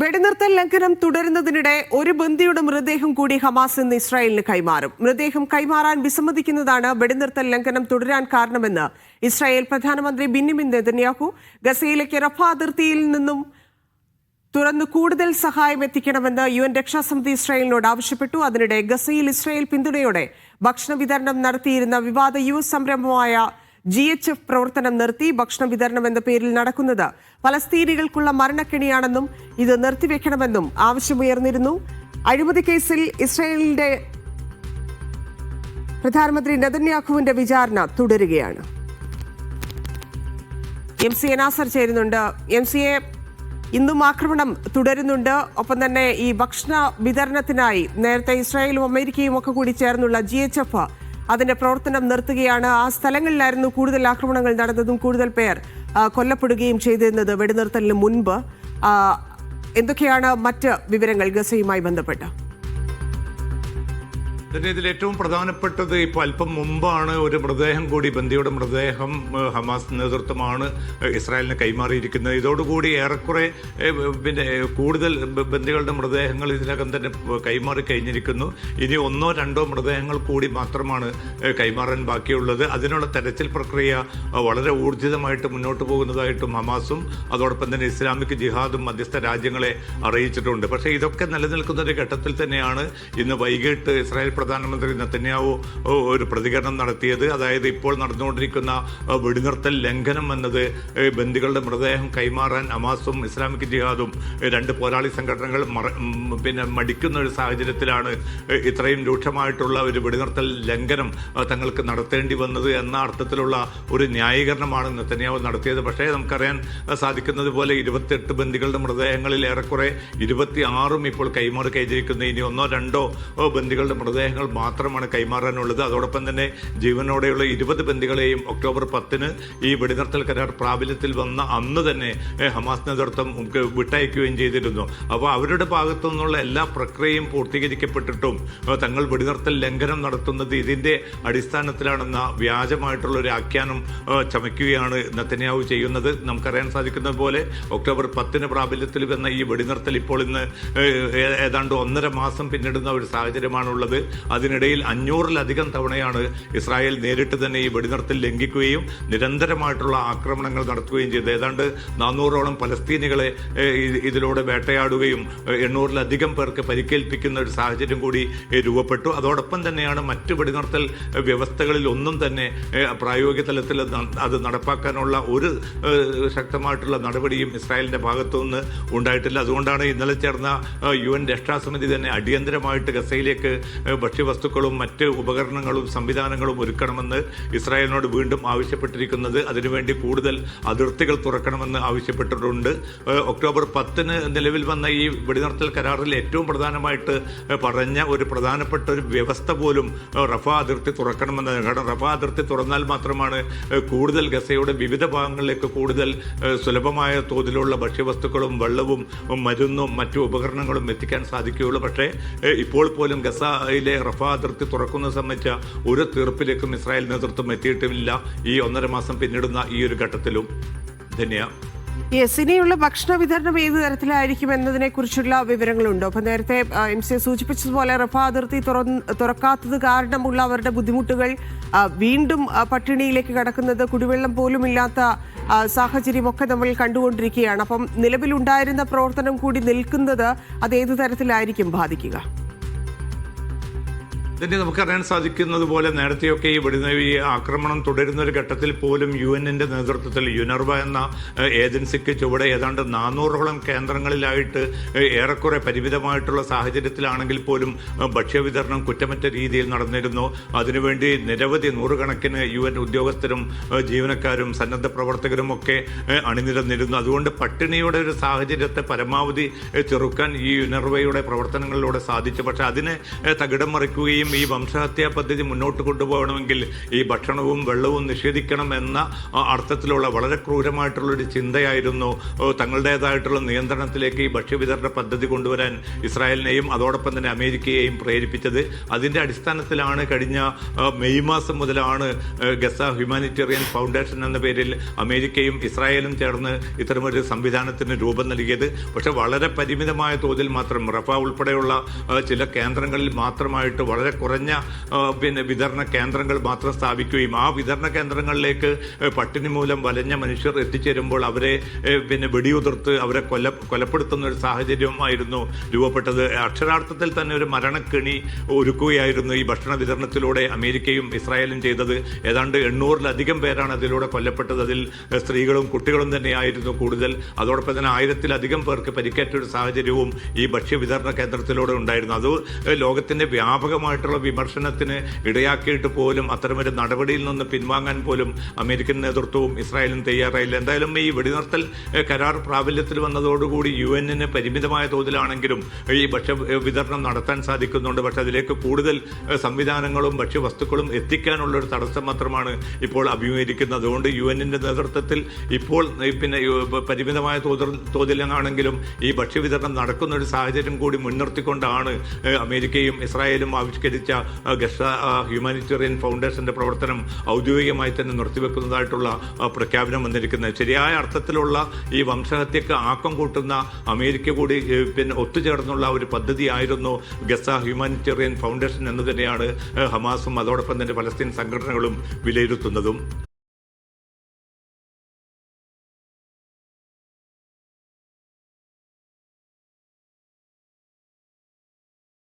വെടിനിർത്തൽ ലംഘനം തുടരുന്നതിനിടെ ഒരു ബന്ദിയുടെ മൃതദേഹം കൂടി ഹമാസ് ഇന്ന് ഇസ്രായേലിന് കൈമാറും. മൃതദേഹം കൈമാറാൻ വിസമ്മതിക്കുന്നതാണ് വെടിനിർത്തൽ ലംഘനം തുടരാൻ കാരണമെന്ന് ഇസ്രായേൽ പ്രധാനമന്ത്രി ബിന്നിമിൻ നെതന്യാഹു ഗസയിലേക്ക് റഫ അതിർത്തിയിൽ നിന്നും തുറന്ന് കൂടുതൽ സഹായം എത്തിക്കണമെന്ന് യു എൻ രക്ഷാസമിതി ഇസ്രായേലിനോട് ആവശ്യപ്പെട്ടു. അതിനിടെ ഗസയിൽ ഇസ്രായേൽ പിന്തുണയോടെ ഭക്ഷണ വിതരണം നടത്തിയിരുന്ന വിവാദ യു സംരംഭമായ ജി എച്ച് എഫ് പ്രവർത്തനം നിർത്തി ഭക്ഷണ വിതരണം എന്ന പേരിൽ നടക്കുന്നത്. പലസ്തീനികൾക്കുള്ള മരണക്കെണിയാണെന്നും ഇത് നിർത്തിവെക്കണമെന്നും ആവശ്യമുയർന്നിരുന്നു. അഴിമതി കേസിൽ ഇസ്രായേലിന്റെ പ്രധാനമന്ത്രി നെതന്യാഹുവിന്റെ വിചാരണ തുടരുകയാണ്. എം സി എനാസർ ചേരുന്നുണ്ട്. എം സി എ ഇന്നും ആക്രമണം തുടരുന്നുണ്ട്. ഒപ്പം തന്നെ ഈ ഭക്ഷണ വിതരണത്തിനായി നേരത്തെ ഇസ്രായേലും അമേരിക്കയും ഒക്കെ കൂടി ചേർന്നുള്ള ജി എച്ച് എഫ് അതിന്റെ പ്രവർത്തനം നിർത്തുകയാണ്. ആ സ്ഥലങ്ങളിലായിരുന്നു കൂടുതൽ ആക്രമണങ്ങൾ നടന്നതും കൂടുതൽ പേർ കൊല്ലപ്പെടുകയും ചെയ്തിരുന്നത്. വെടിനിർത്തലിന് മുൻപ് എന്തൊക്കെയാണ് മറ്റ് വിവരങ്ങൾ ഗസയുമായി ബന്ധപ്പെട്ട്? പിന്നെ ഇതിൽ ഏറ്റവും പ്രധാനപ്പെട്ടത് ഇപ്പോൾ അല്പം മുമ്പാണ് ഒരു മൃതദേഹം കൂടി ബന്ദിയുടെ മൃതദേഹം ഹമാസ് നേതൃത്വമാണ് ഇസ്രായേലിന് കൈമാറിയിരിക്കുന്നത്. ഇതോടുകൂടി ഏറെക്കുറെ പിന്നെ കൂടുതൽ ബന്ദികളുടെ മൃതദേഹങ്ങൾ ഇതിനകം തന്നെ കൈമാറി കഴിഞ്ഞിരിക്കുന്നു. ഇനി ഒന്നോ രണ്ടോ മൃതദേഹങ്ങൾ കൂടി മാത്രമാണ് കൈമാറാൻ ബാക്കിയുള്ളത്. അതിനുള്ള തെരച്ചിൽ പ്രക്രിയ വളരെ ഊർജിതമായിട്ട് മുന്നോട്ട് പോകുന്നതായിട്ടും ഹമാസും അതോടൊപ്പം തന്നെ ഇസ്ലാമിക് ജിഹാദും മധ്യസ്ഥ രാജ്യങ്ങളെ അറിയിച്ചിട്ടുണ്ട്. പക്ഷേ ഇതൊക്കെ നിലനിൽക്കുന്ന ഒരു ഘട്ടത്തിൽ തന്നെയാണ് ഇന്ന് വൈകിട്ട് ഇസ്രായേൽ പ്രധാനമന്ത്രി നെത്തന്യാവു ഒരു പ്രതികരണം നടത്തിയത്. അതായത് ഇപ്പോൾ നടന്നുകൊണ്ടിരിക്കുന്ന വെടിനിർത്തൽ ലംഘനം എന്നത് ബന്ദികളുടെ മൃതദേഹം കൈമാറാൻ അമാസും ഇസ്ലാമിക് ജിഹാദും രണ്ട് പോരാളി സംഘടനകൾ പിന്നെ മടിക്കുന്ന ഒരു സാഹചര്യത്തിലാണ് ഇത്രയും രൂക്ഷമായിട്ടുള്ള ഒരു വെടിനിർത്തൽ ലംഘനം തങ്ങൾക്ക് നടത്തേണ്ടി വന്നത് എന്ന അർത്ഥത്തിലുള്ള ഒരു ന്യായീകരണമാണ് നെത്തന്യാവ് നടത്തിയത്. പക്ഷേ നമുക്കറിയാൻ സാധിക്കുന്നത് പോലെ ഇരുപത്തിയെട്ട് ബന്ദികളുടെ മൃതദേഹങ്ങളിൽ ഏറെക്കുറെ ഇരുപത്തി ആറും ഇപ്പോൾ കൈമാറി കഴിഞ്ഞിരിക്കുന്നു. ഇനി ഒന്നോ രണ്ടോ ബന്ദികളുടെ ബന്ദികളുടെ മൃതദേഹങ്ങൾ മാത്രമാണ് കൈമാറാനുള്ളത്. അതോടൊപ്പം തന്നെ ജീവനോടെയുള്ള ഇരുപത് ബന്ദികളെയും ഒക്ടോബർ പത്തിന് ഈ വെടിനിർത്തൽ കരാർ പ്രാബല്യത്തിൽ വന്ന അന്ന് തന്നെ ഹമാസ് നേതൃത്വം വിട്ടയക്കുകയും ചെയ്തിരുന്നു. അപ്പോൾ അവരുടെ ഭാഗത്തു നിന്നുള്ള എല്ലാ പ്രക്രിയയും പൂർത്തീകരിക്കപ്പെട്ടിട്ടും തങ്ങൾ വെടിനിർത്തൽ ലംഘനം നടത്തുന്നത് ഇതിന്റെ അടിസ്ഥാനത്തിലാണെന്ന വ്യാജമായിട്ടുള്ള ഒരു ആഖ്യാനം ചമയ്ക്കുകയാണ് നത്തന്യാവ് ചെയ്യുന്നത്. നമുക്കറിയാൻ സാധിക്കുന്നത് പോലെ ഒക്ടോബർ പത്തിന് പ്രാബല്യത്തിൽ വന്ന ഈ വെടിനിർത്തൽ ഇപ്പോൾ ഇന്ന് ഏതാണ്ട് ഒന്നര മാസം പിന്നിടുന്ന ഒരു സാഹചര്യമാണുള്ളത്. അതിനിടയിൽ അഞ്ഞൂറിലധികം തവണയാണ് ഇസ്രായേൽ നേരിട്ട് തന്നെ ഈ വെടിനിർത്തൽ ലംഘിക്കുകയും നിരന്തരമായിട്ടുള്ള ആക്രമണങ്ങൾ നടത്തുകയും ചെയ്തത്. ഏതാണ്ട് നാനൂറോളം പലസ്തീനികളെ ഇതിലൂടെ വേട്ടയാടുകയും എണ്ണൂറിലധികം പേർക്ക് പരിക്കേൽപ്പിക്കുന്ന ഒരു സാഹചര്യം കൂടി രൂപപ്പെട്ടു. അതോടൊപ്പം തന്നെയാണ് മറ്റ് വെടിനിർത്തൽ വ്യവസ്ഥകളിൽ ഒന്നും തന്നെ പ്രായോഗിക തലത്തിൽ അത് നടപ്പാക്കാനുള്ള ഒരു ശക്തമായിട്ടുള്ള നടപടിയും ഇസ്രായേലിന്റെ ഭാഗത്തു നിന്ന് ഉണ്ടായിട്ടില്ല. അതുകൊണ്ടാണ് ഇന്നലെ ചേർന്ന യു എൻ രക്ഷാസമിതി തന്നെ അടിയന്തരമായിട്ട് ഗസയിലേക്ക് ഭക്ഷ്യവസ്തുക്കളും മറ്റ് ഉപകരണങ്ങളും സംവിധാനങ്ങളും ഒരുക്കണമെന്ന് ഇസ്രായേലിനോട് വീണ്ടും ആവശ്യപ്പെട്ടിരിക്കുന്നത്. അതിനുവേണ്ടി കൂടുതൽ അതിർത്തികൾ തുറക്കണമെന്ന് ആവശ്യപ്പെട്ടിട്ടുണ്ട്. ഒക്ടോബർ പത്തിന് നിലവിൽ വന്ന ഈ വെടിനിർത്തൽ കരാറിൽ ഏറ്റവും പ്രധാനമായിട്ട് പറഞ്ഞ ഒരു പ്രധാനപ്പെട്ട ഒരു വ്യവസ്ഥ പോലും റഫ അതിർത്തി തുറക്കണമെന്ന് കാരണം റഫ അതിർത്തി തുറന്നാൽ മാത്രമാണ് കൂടുതൽ ഗസയുടെ വിവിധ ഭാഗങ്ങളിലേക്ക് കൂടുതൽ സുലഭമായ തോതിലുള്ള ഭക്ഷ്യവസ്തുക്കളും വെള്ളവും മരുന്നും മറ്റു ഉപകരണങ്ങളും എത്തിക്കാൻ സാധിക്കുകയുള്ളൂ. പക്ഷേ ഇപ്പോൾ പോലും ഗസയിലെ റഫ അതിർത്തി തുറക്കുന്നത് സംബന്ധിച്ച ഒരു തീർപ്പിലേക്കും ഇസ്രായേൽ നേതൃത്വം എത്തിയിട്ടുമില്ല ഈ ഒന്നര മാസം പിന്നിടുന്ന ഈ ഒരു ഘട്ടത്തിലും. ധന്യ. യെസ് ഇനിയുള്ള ഭക്ഷണ വിതരണം ഏത് തരത്തിലായിരിക്കും എന്നതിനെ കുറിച്ചുള്ള വിവരങ്ങളുണ്ടോ. അപ്പൊ നേരത്തെ എം സി സൂചിപ്പിച്ചതുപോലെ റഫ അതിർത്തി തുറക്കാത്തത് കാരണമുള്ള അവരുടെ ബുദ്ധിമുട്ടുകൾ വീണ്ടും പട്ടിണിയിലേക്ക് കടക്കുന്നത് കുടിവെള്ളം പോലും ഇല്ലാത്ത സാഹചര്യമൊക്കെ നമ്മൾ കണ്ടുകൊണ്ടിരിക്കുകയാണ്. അപ്പം നിലവിലുണ്ടായിരുന്ന പ്രവർത്തനം കൂടി നിൽക്കുന്നത് അത് ഏത് തരത്തിലായിരിക്കും ബാധിക്കുക? ഇതിന്റെ നമുക്കറിയാൻ സാധിക്കുന്നത് പോലെ നേരത്തെയൊക്കെ ഈ വെടിനവി ആക്രമണം തുടരുന്ന ഒരു ഘട്ടത്തിൽ പോലും യു എന്നിന്റെ നേതൃത്വത്തിൽ യുനർവ എന്ന ഏജൻസിക്ക് ചുവടെ ഏതാണ്ട് നാനൂറോളം കേന്ദ്രങ്ങളിലായിട്ട് ഏറെക്കുറെ പരിമിതമായിട്ടുള്ള സാഹചര്യത്തിലാണെങ്കിൽ പോലും ഭക്ഷ്യവിതരണം കുറ്റമറ്റ രീതിയിൽ നടന്നിരുന്നു. അതിനുവേണ്ടി നിരവധി നൂറുകണക്കിന് യു എൻ ഉദ്യോഗസ്ഥരും ജീവനക്കാരും സന്നദ്ധ പ്രവർത്തകരും ഒക്കെ അണിനിരന്നിരുന്നു. അതുകൊണ്ട് പട്ടിണിയുടെ ഒരു സാഹചര്യത്തെ പരമാവധി ചെറുക്കാൻ ഈ യുനർവയുടെ പ്രവർത്തനങ്ങളിലൂടെ സാധിച്ചു. പക്ഷേ അതിനെ തകിടം മറിക്കുകയും ഇസ്രായേലിനെയും ഈ വംശഹത്യാ പദ്ധതി മുന്നോട്ട് കൊണ്ടുപോകണമെങ്കിൽ ഈ ഭക്ഷണവും വെള്ളവും നിഷേധിക്കണം എന്ന അർത്ഥത്തിലുള്ള വളരെ ക്രൂരമായിട്ടുള്ള ഒരു ചിന്തയായിരുന്നു തങ്ങളുടേതായിട്ടുള്ള നിയന്ത്രണത്തിലേക്ക് ഈ ഭക്ഷ്യവിതരണ പദ്ധതി കൊണ്ടുവരാൻ ഇസ്രായേലിനെയും അതോടൊപ്പം തന്നെ അമേരിക്കയെയും പ്രേരിപ്പിച്ചത്. അതിന്റെ അടിസ്ഥാനത്തിലാണ് കഴിഞ്ഞ മെയ് മാസം മുതലാണ് ഗസ ഹ്യൂമാനിറ്റേറിയൻ ഫൗണ്ടേഷൻ എന്ന പേരിൽ അമേരിക്കയും ഇസ്രായേലും ചേർന്ന് ഇത്തരമൊരു സംവിധാനത്തിന് രൂപം നൽകിയത്. പക്ഷേ വളരെ പരിമിതമായ തോതിൽ മാത്രം റഫ ഉൾപ്പെടെയുള്ള ചില കേന്ദ്രങ്ങളിൽ മാത്രമായിട്ട് വളരെ കുറഞ്ഞ പിന്നെ വിതരണ കേന്ദ്രങ്ങൾ മാത്രം സ്ഥാപിക്കുകയും ആ വിതരണ കേന്ദ്രങ്ങളിലേക്ക് പട്ടിണി മൂലം വലഞ്ഞ മനുഷ്യർ എത്തിച്ചേരുമ്പോൾ അവരെ പിന്നെ വെടിയുതിർത്ത് അവരെ കൊല കൊലപ്പെടുത്തുന്ന ഒരു സാഹചര്യമായിരുന്നു രൂപപ്പെട്ടത്. അക്ഷരാർത്ഥത്തിൽ തന്നെ ഒരു മരണക്കെണി ഒരുക്കുകയായിരുന്നു ഈ ഭക്ഷണ വിതരണത്തിലൂടെ അമേരിക്കയും ഇസ്രായേലും ചെയ്തത്. ഏതാണ്ട് എണ്ണൂറിലധികം പേരാണ് അതിലൂടെ കൊല്ലപ്പെട്ടത്. അതിൽ സ്ത്രീകളും കുട്ടികളും തന്നെയായിരുന്നു കൂടുതൽ. അതോടൊപ്പം തന്നെ ആയിരത്തിലധികം പേർക്ക് പരിക്കേറ്റ ഒരു സാഹചര്യവും ഈ ഭക്ഷ്യവിതരണ കേന്ദ്രത്തിലൂടെ ഉണ്ടായിരുന്നു. അത് ലോകത്തിന്റെ ലോകത്തിന്റെ വ്യാപകമായിട്ടുള്ള വിമർശനത്തിന് ഇടയാക്കിയിട്ട് പോലും അത്തരമൊരു നടപടിയിൽ നിന്ന് പിൻവാങ്ങാൻ പോലും അമേരിക്കൻ നേതൃത്വവും ഇസ്രായേലും തയ്യാറായില്ല. എന്തായാലും ഈ വെടിനിർത്തൽ കരാർ പ്രാബല്യത്തിൽ വന്നതോടുകൂടി യു എന്നിന് പരിമിതമായ തോതിലാണെങ്കിലും ഈ ഭക്ഷ്യ വിതരണം നടത്താൻ സാധിക്കുന്നുണ്ട്. പക്ഷെ അതിലേക്ക് കൂടുതൽ സംവിധാനങ്ങളും ഭക്ഷ്യവസ്തുക്കളും എത്തിക്കാനുള്ള ഒരു തടസ്സം മാത്രമാണ് ഇപ്പോൾ അഭിമുഖീകരിക്കുന്നത്. അതുകൊണ്ട് യു എന്നിന്റെ നേതൃത്വത്തിൽ ഇപ്പോൾ പിന്നെ പരിമിതമായ തോതിൽ തോതിലാണെങ്കിലും ഈ ഭക്ഷ്യവിതരണം നടക്കുന്ന ഒരു സാഹചര്യം കൂടി മുൻനിർത്തിക്കൊണ്ടാണ് അമേരിക്കയും ഇസ്രായേലും ആവിഷ്കരിച്ച ആ, ഗസ ഹ്യൂമാനിറ്റേറിയൻ ഫൗണ്ടേഷന്റെ പ്രവർത്തനം ഔദ്യോഗികമായി തന്നെ നിർത്തിവെക്കുന്നതായിട്ടുള്ള പ്രഖ്യാപനം വന്നിരിക്കുന്നത്. ശരിയായ അർത്ഥത്തിലുള്ള ഈ വംശഹത്യക്ക് ആക്കം കൂട്ടുന്ന അമേരിക്ക കൂടി പിന്നെ ഒത്തുചേർന്നുള്ള ഒരു പദ്ധതിയായിരുന്നു ഗസ ഹ്യൂമാനിറ്റേറിയൻ ഫൗണ്ടേഷൻ എന്ന് തന്നെയാണ് ഹമാസും അതോടൊപ്പം തന്നെ പലസ്തീൻ സംഘടനകളും വിലയിരുത്തുന്നതും.